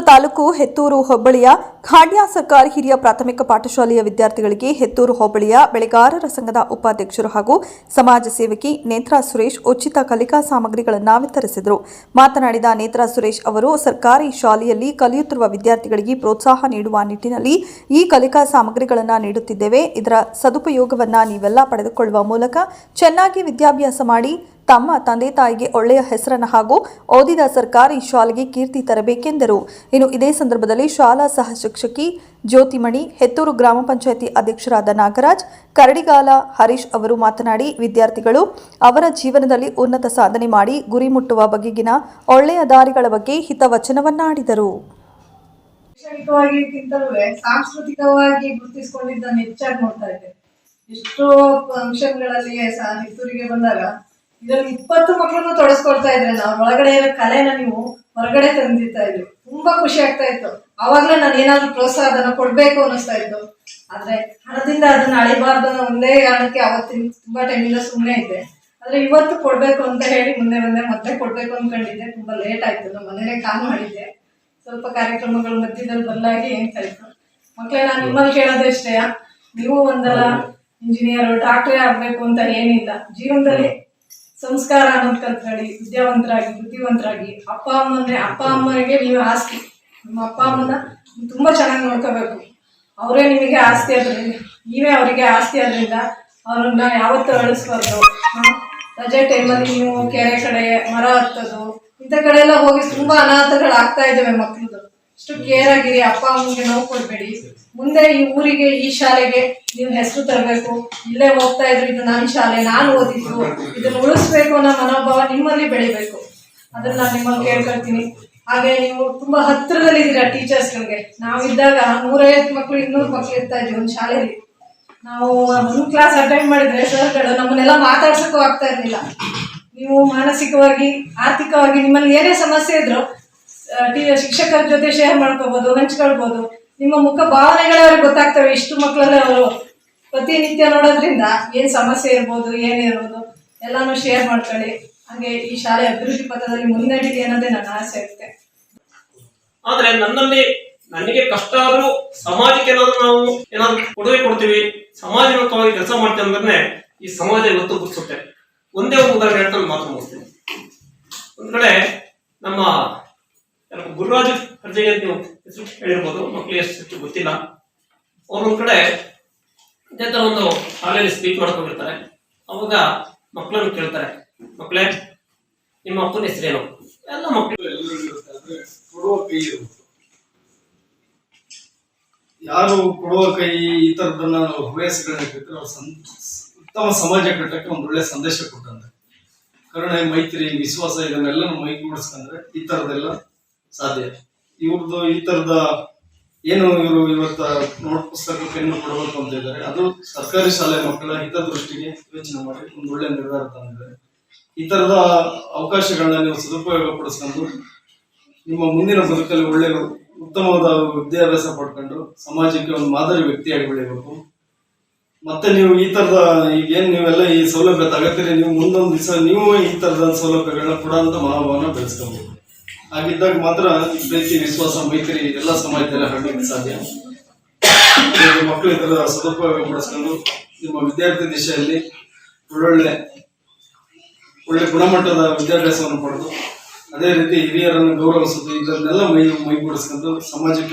ತಾಲೂಕು ಹೆತ್ತೂರು ಹೋಬಳಿಯ ಖಾಡ್ಯ ಸರ್ಕಾರಿ ಹಿರಿಯ ಪ್ರಾಥಮಿಕ ಪಾಠಶಾಲೆಯ ವಿದ್ಯಾರ್ಥಿಗಳಿಗೆ ಹೆತ್ತೂರು ಹೋಬಳಿಯ ಬೆಳೆಗಾರರ ಸಂಘದ ಉಪಾಧ್ಯಕ್ಷರು ಹಾಗೂ ಸಮಾಜ ಸೇವಕಿ ನೇತ್ರಾ ಸುರೇಶ್ ಉಚಿತ ಕಲಿಕಾ ಸಾಮಗ್ರಿಗಳನ್ನು ವಿತರಿಸಿದರು. ಮಾತನಾಡಿದ ನೇತ್ರಾ ಸುರೇಶ್ ಅವರು, ಸರ್ಕಾರಿ ಶಾಲೆಯಲ್ಲಿ ಕಲಿಯುತ್ತಿರುವ ವಿದ್ಯಾರ್ಥಿಗಳಿಗೆ ಪ್ರೋತ್ಸಾಹ ನೀಡುವ ನಿಟ್ಟಿನಲ್ಲಿ ಈ ಕಲಿಕಾ ಸಾಮಗ್ರಿಗಳನ್ನು ನೀಡುತ್ತಿದ್ದೇವೆ. ಇದರ ಸದುಪಯೋಗವನ್ನು ನೀವೆಲ್ಲ ಪಡೆದುಕೊಳ್ಳುವ ಮೂಲಕ ಚೆನ್ನಾಗಿ ವಿದ್ಯಾಭ್ಯಾಸ ಮಾಡಿ ತಮ್ಮ ತಂದೆ ತಾಯಿಗೆ ಒಳ್ಳೆಯ ಹೆಸರನ್ನು ಹಾಗೂ ಓದಿದ ಸರ್ಕಾರಿ ಶಾಲೆಗೆ ಕೀರ್ತಿ ತರಬೇಕೆಂದರು. ಇನ್ನು ಇದೇ ಸಂದರ್ಭದಲ್ಲಿ ಶಾಲಾ ಸಹ ಶಿಕ್ಷಕಿ ಜ್ಯೋತಿಮಣಿ, ಹೆತ್ತೂರು ಗ್ರಾಮ ಪಂಚಾಯಿತಿ ಅಧ್ಯಕ್ಷರಾದ ನಾಗರಾಜ್, ಕರಡಿಗಾಲ ಹರೀಶ್ ಅವರು ಮಾತನಾಡಿ, ವಿದ್ಯಾರ್ಥಿಗಳು ಅವರ ಜೀವನದಲ್ಲಿ ಉನ್ನತ ಸಾಧನೆ ಮಾಡಿ ಗುರಿ ಮುಟ್ಟುವ ಬಗೆಗಿನ ಒಳ್ಳೆಯ ದಾರಿಗಳ ಬಗ್ಗೆ ಹಿತವಚನವನ್ನಾಡಿದರು. ಸಾಂಸ್ಕೃತಿಕವಾಗಿ ಗುರುತಿಸಿಕೊಂಡಿದ್ದನ್ನು ಹೆಚ್ಚಾಗಿ ನೋಡ್ತಾ ಎಷ್ಟೋ ಫಂಕ್ಷನ್ಗಳಲ್ಲಿ ಹಿತ್ತೂರಿಗೆ ಬಂದಾಗ ಇದರಲ್ಲಿ ಇಪ್ಪತ್ತು ಮಕ್ಕಳನ್ನು ತೊಡಸ್ಕೊಳ್ತಾ ಇದ್ರೆ ನಾವು ಒಳಗಡೆ ಇರೋ ಕಲೆನ ನೀವು ಹೊರಗಡೆ ತಂದಿರ್ತಾ ಇದ್ರು. ತುಂಬಾ ಖುಷಿ ಆಗ್ತಾ ಇತ್ತು. ಅವಾಗ್ಲೇ ನಾನು ಏನಾದ್ರು ಪ್ರೋತ್ಸಾಹ ಅದನ್ನ ಕೊಡ್ಬೇಕು ಅನ್ನಿಸ್ತಾ ಇತ್ತು. ಆದ್ರೆ ಹಣದಿಂದ ಅದನ್ನ ಅಳಿಬಾರ್ದು ಅನ್ನೋ ಒಂದೇ ಕಾರಣಕ್ಕೆ ಅವತ್ತಿನ ತುಂಬಾ ಟೈಮಿಂದ ಸುಮ್ಮನೆ ಇದ್ದೆ. ಆದ್ರೆ ಇವತ್ತು ಕೊಡ್ಬೇಕು ಅಂತ ಹೇಳಿ ಮುಂದೆ ಮುಂದೆ ಮತ್ತೆ ಕೊಡ್ಬೇಕು ಅನ್ಕೊಂಡಿದ್ದೆ. ತುಂಬಾ ಲೇಟ್ ಆಯ್ತು. ನಮ್ಮ ಮನೇಲೆ ಕಾಲ್ ಮಾಡಿದ್ದೆ. ಸ್ವಲ್ಪ ಕಾರ್ಯಕ್ರಮಗಳ ಮಧ್ಯದಲ್ಲಿ ಬದಲಾಗಿ ಏನ್ ಕಲಿತು ಮಕ್ಕಳೇ ನಾನು ನಿಮ್ಮಲ್ಲಿ ಕೇಳೋದು ಇಷ್ಟೇ ನೀವು ಒಂದಲ್ಲ ಇಂಜಿನಿಯರ್ ಡಾಕ್ಟ್ರೇ ಆಗ್ಬೇಕು ಅಂತ ಏನಿಲ್ಲ. ಜೀವನದಲ್ಲಿ ಸಂಸ್ಕಾರ ಅನ್ನೋದು ಕಲ್ತ್ಕೊಳ್ಳಿ, ವಿದ್ಯಾವಂತರಾಗಿ, ಬುದ್ಧಿವಂತರಾಗಿ. ಅಪ್ಪ ಅಮ್ಮನೇ ಅಪ್ಪ ಅಮ್ಮನಿಗೆ ನೀವು ಆಸ್ತಿ. ನಿಮ್ಮ ಅಪ್ಪ ಅಮ್ಮನ ತುಂಬಾ ಚೆನ್ನಾಗಿ ನೋಡ್ಕೋಬೇಕು. ಅವರೇ ನಿಮಗೆ ಆಸ್ತಿ ಆದ್ರಿಂದ, ನೀವೇ ಅವರಿಗೆ ಆಸ್ತಿ ಆದ್ರಿಂದ ಅವ್ರನ್ನ ಯಾವತ್ತೂ ಅಳಿಸ್ಬಾರ್ದು? ರಜೆ ಟೈಮಲ್ಲಿ ನೀವು ಕೆರೆ ಕಡೆ ಮರ ಹತ್ತೋದು, ಇಂಥ ಕಡೆ ಎಲ್ಲ ಹೋಗಿ ತುಂಬಾ ಅನಾಹುತಗಳು ಆಗ್ತಾ ಇದ್ದಾವೆ ಮಕ್ಳದು ಇಷ್ಟು ಕೇರ್ ಆಗಿರಿ, ಅಪ್ಪ ಅಮ್ಮನಿಗೆ ನೋವು ಕೊಡ್ಬೇಡಿ. ಮುಂದೆ ಈ ಊರಿಗೆ, ಈ ಶಾಲೆಗೆ ನೀವು ಹೆಸರು ತರಬೇಕು. ಇಲ್ಲೇ ಹೋಗ್ತಾ ಇದ್ರು, ಇದು ನನ್ನ ಶಾಲೆ, ನಾನು ಓದಿದ್ರು ಇದನ್ನು ಉಳಿಸ್ಬೇಕು ಅನ್ನೋ ಮನೋಭಾವ ನಿಮ್ಮಲ್ಲಿ ಬೆಳಿಬೇಕು. ಅದನ್ನ ನಾನು ನಿಮ್ಮಲ್ಲಿ ಕೇಳ್ಕೊಳ್ತೀನಿ. ಹಾಗೆ ನೀವು ತುಂಬಾ ಹತ್ತಿರದಲ್ಲಿದ್ದೀರಾ ಟೀಚರ್ಸ್ಗಳಿಗೆ ನಾವಿದ್ದಾಗ ನೂರೈವತ್ತು ಮಕ್ಕಳು ಇನ್ನೂರು ಮಕ್ಕಳು ಇರ್ತಾ ಇದ್ವಿ ಒಂದು ಶಾಲೆಯಲ್ಲಿ. ನಾವು ಒಂದು ಕ್ಲಾಸ್ ಅಟೆಂಡ್ ಮಾಡಿದ್ರೆ ಸರ್ಗಳು ನಮ್ಮನ್ನೆಲ್ಲ ಮಾತಾಡ್ಸಕ್ಕೂ ಆಗ್ತಾ ಇರ್ಲಿಲ್ಲ. ನೀವು ಮಾನಸಿಕವಾಗಿ, ಆರ್ಥಿಕವಾಗಿ ನಿಮ್ಮಲ್ಲಿ ಏನೇ ಸಮಸ್ಯೆ ಇದ್ರು ಶಿಕ್ಷಕರ ಜೊತೆ ಶೇರ್ ಮಾಡ್ಕೋಬಹುದು ಹಂಚ್ಕೊಳ್ಬಹುದು ನಿಮ್ಮ ಮುಖ ಭಾವನೆಗಳೇ ಗೊತ್ತಾಗ್ತವೆ, ಇಷ್ಟು ಮಕ್ಕಳಲ್ಲೇ ಅವರು ಪ್ರತಿನಿತ್ಯ ನೋಡೋದ್ರಿಂದ ಏನ್ ಸಮಸ್ಯೆ ಇರ್ಬೋದು ಏನಿರ್ಬೋದು ಎಲ್ಲಾನು ಶೇರ್ ಮಾಡ್ಕೊಳ್ಳಿ. ಹಾಗೆ ಈ ಶಾಲೆ ಅಭಿವೃದ್ಧಿ ಪಥದಲ್ಲಿ ಮುನ್ನಡೀಲಿ ಅನ್ನೋದೇ ನನ್ನ ಆಸೆ ಇರುತ್ತೆ. ಆದ್ರೆ ನನ್ನಲ್ಲಿ ನನಗೆ ಕಷ್ಟ ಆದ್ರೂ ಸಮಾಜಕ್ಕೆ ಏನಾದ್ರು ನಾವು ಏನಾದ್ರು ಕೊಡುಗೆ ಕೊಡ್ತೀವಿ ಸಮಾಜಮುಖವಾಗಿ ಕೆಲಸ ಮಾಡ್ತೀವಿ ಈ ಸಮಾಜ ಇವತ್ತು ಗುರುತಿಸುತ್ತೆ. ಒಂದೇ ಒಂದು ಉದಾಹರಣೆ ಹೇಳ್ತಾ ಮಾತು ಮುಗಿಸ್ತೀನಿ. ಒಂದ್ ಕಡೆ ನಮ್ಮ ಗುರುರಾಜ್ ಅರ್ಜಗೆ ಅಂತ ನೀವು ಹೆಸರು ಹೇಳಿರ್ಬೋದು ಮಕ್ಕಳಿಗೆ ಎಷ್ಟು ಗೊತ್ತಿಲ್ಲ. ಅವ್ರೊಂದು ಕಡೆ ಇದೇ ತರ ಒಂದು ಶಾಲೆಯಲ್ಲಿ ಸ್ಪೀಚ್ ಮಾಡ್ಕೊಂಡಿರ್ತಾರೆ. ಅವಾಗ ಮಕ್ಕಳನ್ನು ಕೇಳ್ತಾರೆ ಮಕ್ಕಳೇ ನಿಮ್ಮ ಅಪ್ಪನ ಹೆಸರೇನು? ಎಲ್ಲ ಮಕ್ಕಳು ಕೊಡುವ ಕೈ ಯಾರು ಕೊಡುವ ಕೈ ಈ ತರದನ್ನ ಹವ್ಯಾಸಗಳನ್ನ ಬಿಟ್ಟರೆ ಅವ್ರು ಉತ್ತಮ ಸಮಾಜ ಕಟ್ಟಕ್ಕೆ ಒಂದು ಒಳ್ಳೆ ಸಂದೇಶ ಕೊಟ್ಟಂತೆ. ಕರುಣೆ, ಮೈತ್ರಿ ವಿಶ್ವಾಸ ಇದನ್ನೆಲ್ಲ ಮೈಗೂಡಿಸ್ಕೊಂಡ್ರೆ ಈ ತರದೆಲ್ಲ ಸಾಧ್ಯ. ಇವ್ರದ್ದು ಈ ತರದ ಏನು ಇವರು ಇವತ್ತ ನೋಟ್ ಪುಸ್ತಕ ಪೆನ್ನು ಕೊಡಬೇಕು ಅಂತ ಇದ್ದಾರೆ. ಅದು ಸರ್ಕಾರಿ ಶಾಲೆ ಮಕ್ಕಳ ಹಿತದೃಷ್ಟಿಗೆ ಯೋಚನೆ ಮಾಡಿ ಒಂದು ಒಳ್ಳೆ ನಿರ್ಧಾರ ತಂದಿದ್ದಾರೆ. ಈ ತರದ ಅವಕಾಶಗಳನ್ನ ನೀವು ಸದುಪಯೋಗ ಪಡಿಸ್ಕೊಂಡು ನಿಮ್ಮ ಮುಂದಿನ ಬದುಕಲ್ಲಿ ಒಳ್ಳೆಯ ಉತ್ತಮವಾದ ವಿದ್ಯಾಭ್ಯಾಸ ಪಡ್ಕೊಂಡು ಸಮಾಜಕ್ಕೆ ಒಂದು ಮಾದರಿ ವ್ಯಕ್ತಿಯಾಗಿ ಬೆಳಿಬೇಕು ಮತ್ತೆ ನೀವು ಈ ತರದ ಈಗೇನ್ ನೀವೆಲ್ಲ ಈ ಸೌಲಭ್ಯ ತಗತ್ತೀರಿ ನೀವು ಮುಂದೊಂದು ದಿವಸ ನೀವು ಈ ತರದ ಸೌಲಭ್ಯಗಳನ್ನ ಕೊಡೋಂಥ ಮನೋಭಾವನ ಬೆಳೆಸ್ಕೋಬೇಕು ಹಾಗಿದ್ದಾಗ ಮಾತ್ರ ಪ್ರೀತಿ, ವಿಶ್ವಾಸ, ಮೈತ್ರಿ ಎಲ್ಲ ಸಮಾಜದಲ್ಲಿ ಹರಡಲಿಕ್ಕೆ ಸಾಧ್ಯ. ಮಕ್ಕಳು ಇದರ ಸದುಪಯೋಗ ಪಡಿಸ್ಕೊಂಡು ನಿಮ್ಮ ವಿದ್ಯಾರ್ಥಿ ದಿಶೆಯಲ್ಲಿ ಒಳ್ಳೊಳ್ಳೆ, ಒಳ್ಳೆ ಗುಣಮಟ್ಟದ ವಿದ್ಯಾಭ್ಯಾಸವನ್ನು ಪಡೆದು, ಅದೇ ರೀತಿ ಹಿರಿಯರನ್ನು ಗೌರವಿಸೋದು ಇದನ್ನೆಲ್ಲ ಮೈ ಮೈಗೂಡಿಸ್ಕೊಂಡು ಸಮಾಜಕ್ಕೆ